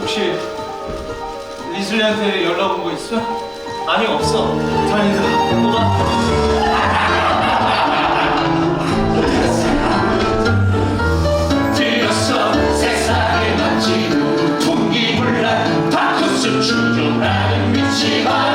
혹시 리슬리한테 연락 온 거 있어? 아니 없어. 잘 인사. 뭐가? 세상에 맞지 동기불란 다크스 추종하는 미치바